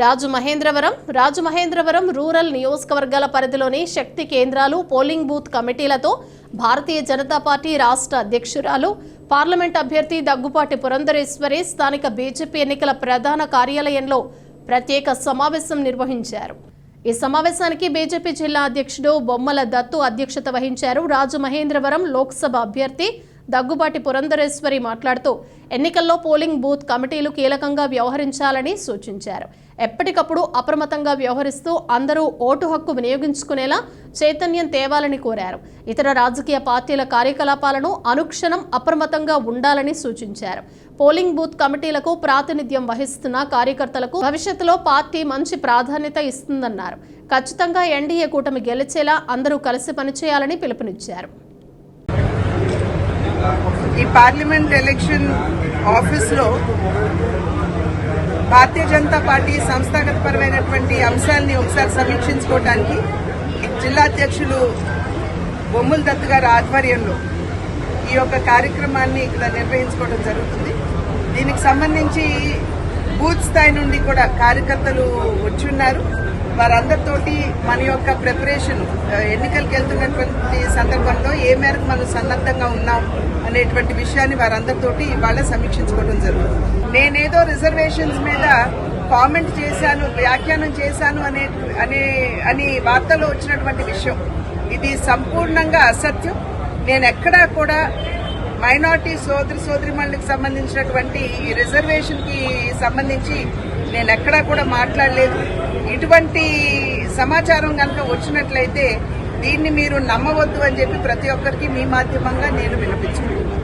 రాజు Mahendravaram Rajamahendravaram rural నియోజకవర్గాల పరిధిలోని శక్తి కేంద్రాలు పోలింగ్ బూత్ కమిటీలతో భారతీయ జనతా పార్టీ రాష్ట్ర అధ్యక్షురాలు పార్లమెంట్ అభ్యర్థి దగ్గుపాటి పురంధరేశ్వరి స్థానిక బీజేపీ ఎన్నికల ప్రధాన కార్యాలయంలో ప్రత్యేక సమావేశం నిర్వహించారు. ఈ సమావేశానికి బీజేపీ జిల్లా అధ్యక్షుడు బొమ్మల దత్తు అధ్యక్షత వహించారు. రాజు మహేంద్రవరం లోక్సభ అభ్యర్థి దగ్గుబాటి పురంధరేశ్వరి మాట్లాడుతూ ఎన్నికల్లో పోలింగ్ బూత్ కమిటీలు కీలకంగా వ్యవహరించాలని సూచించారు. ఎప్పటికప్పుడు అప్రమత్తంగా వ్యవహరిస్తూ అందరూ ఓటు హక్కు వినియోగించుకునేలా చైతన్యం తేవాలని కోరారు. ఇతర రాజకీయ పార్టీల కార్యకలాపాలను అనుక్షణం అప్రమత్తంగా ఉండాలని సూచించారు. పోలింగ్ బూత్ కమిటీలకు ప్రాతినిధ్యం వహిస్తున్న కార్యకర్తలకు భవిష్యత్తులో పార్టీ మంచి ప్రాధాన్యత ఇస్తుందన్నారు. ఖచ్చితంగా ఎన్డీఏ కూటమి గెలిచేలా అందరూ కలిసి పనిచేయాలని పిలుపునిచ్చారు. ఈ పార్లమెంట్ ఎలక్షన్ ఆఫీస్లో భారతీయ జనతా పార్టీ సంస్థాగత పరమైనటువంటి అంశాలని ఒకసారి సమీక్షించుకోవడానికి జిల్లా అధ్యక్షులు బొమ్ముల దత్తు గారి ఆధ్వర్యంలో ఈ యొక్క కార్యక్రమాన్ని ఇక్కడ నిర్వహించుకోవడం జరుగుతుంది. దీనికి సంబంధించి బూత్ స్థాయి నుండి కూడా కార్యకర్తలు వచ్చి ఉన్నారు. వారందరితోటి మన యొక్క ప్రిపరేషన్ ఎన్నికలకు వెళ్తున్నటువంటి సందర్భంలో ఏ మేరకు మనం సన్నద్ధంగా ఉన్నాం అనేటువంటి విషయాన్ని వారందరితోటి ఇవాళ సమీక్షించుకోవడం జరుగుతుంది. నేనేదో రిజర్వేషన్స్ మీద కామెంట్ చేశాను వ్యాఖ్యానం చేశాను అనే అనే అని వార్తలో వచ్చినటువంటి విషయం. ఇది సంపూర్ణంగా అసత్యం. నేను ఎక్కడా కూడా మైనార్టీ సోదరి సోదరిమణులకు సంబంధించినటువంటి రిజర్వేషన్కి సంబంధించి నేను ఎక్కడా కూడా మాట్లాడలేదు. ఇటువంటి సమాచారం కనుక వచ్చినట్లయితే దీన్ని మీరు నమ్మవద్దు అని చెప్పి ప్రతి ఒక్కరికి మీ మాధ్యమంగా నేను వినిపించుకుంటున్నాను.